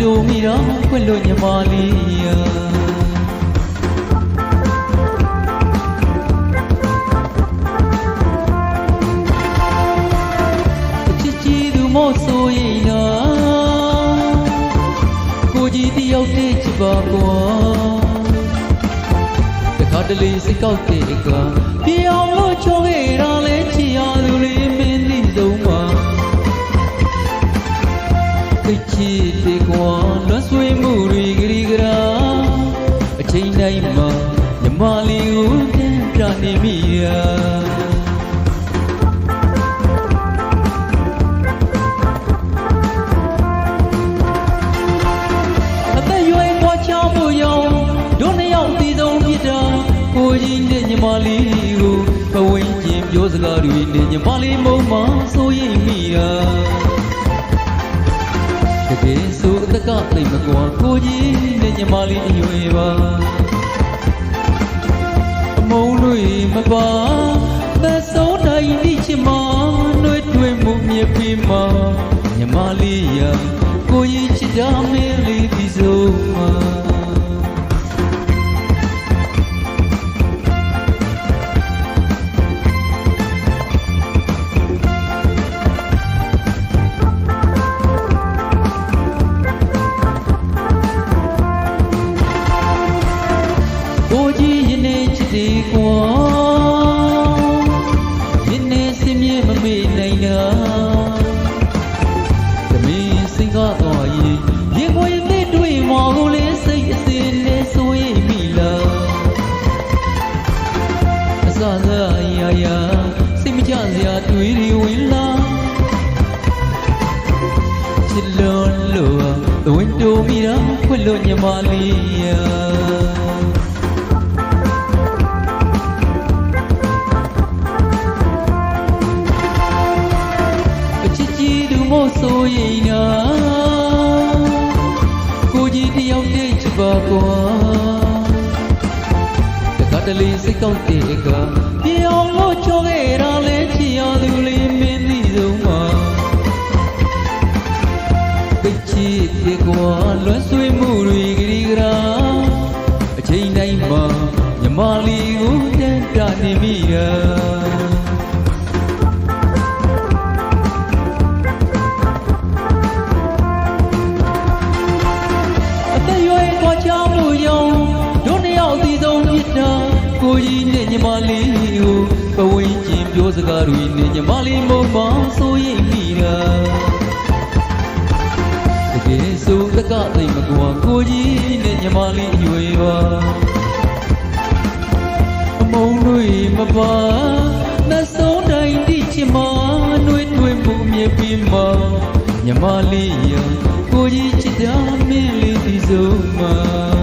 တဝင်းတူမိတော့ခွင့်လို့ညီမလေးယာချစ်ကြည်သူမို့ဆိုရင်တော့ကိုကြီးတယောက်တည်းချစ်ပါကွာတခါတလေစိတ်ကောက်တဲ့ကပြေအောင်လို့ချောခဲ့တာ တိုင်းမှာညီမလေးကိုတန်းပြနေမိရာအသက်ရွယ်ပွားချဖို့ရောင်ဒုနှစ်ယောက်တည်ဆုံးဖြစ်တာကိုကြီးနဲ့ညီမလေးကိုပဝင်းကျင်ပြောစကားတွေနဲ့ညီမလေးမုံမဆိုရင်မိတာ သက်ကသိမကွာကိုကြီးနဲ့ညီမလေးအရွယ်ပါအမုန်းတွေမပါသက်ဆုံးတိုင်းဒီချင်မနှွေးထွေးမှုမြပြမညီမလေးရကိုကြီးချစ်တာမဲလေးဒီဆုံးမှာ ဝင်လာချစ်လွန်လို့သဝင်းတူမိတာခွတ်လို့ညီမလေးယာအချစ်ကြီးသူမို့ဆိုရင်နာကိုကြီးတယောက်တည်းချစ်ပါကွာတခါတလေစိတ်ကောက်တဲ့ကပြေအောင်လို့ချောခဲ့တာလဲချစ်ရသူလေး သိချစ်တဲ့ကွာလွမ်းဆွေးမှုတွေဂရီဂရာအချိန်တိုင်းမှာညီမလေးကိုတန်းတနေမိတာအသက်ရွယ်ကွာချမှုရောင်ဒုနှစ်ယောက်အသီးဆုံးဖြစ်တာကိုကြီးနဲ့ညီမလေးကိုပဝင်းကျင်ပြောစကားတွေနဲ့ညီမလေးမုံမဆိုရင်မိတာတကယ် ဆိုလကသိမကွာကိုကြီးနဲ့ညီမလေးအွေပါအမုံတွေမပါနှဆုံးတိုင်းတိချင်မနှွေးတွေမှုမြင်ပြီးမှညီမလေးရကိုကြီးချစ်တာမင်းလေးဒီဆုံးမှာ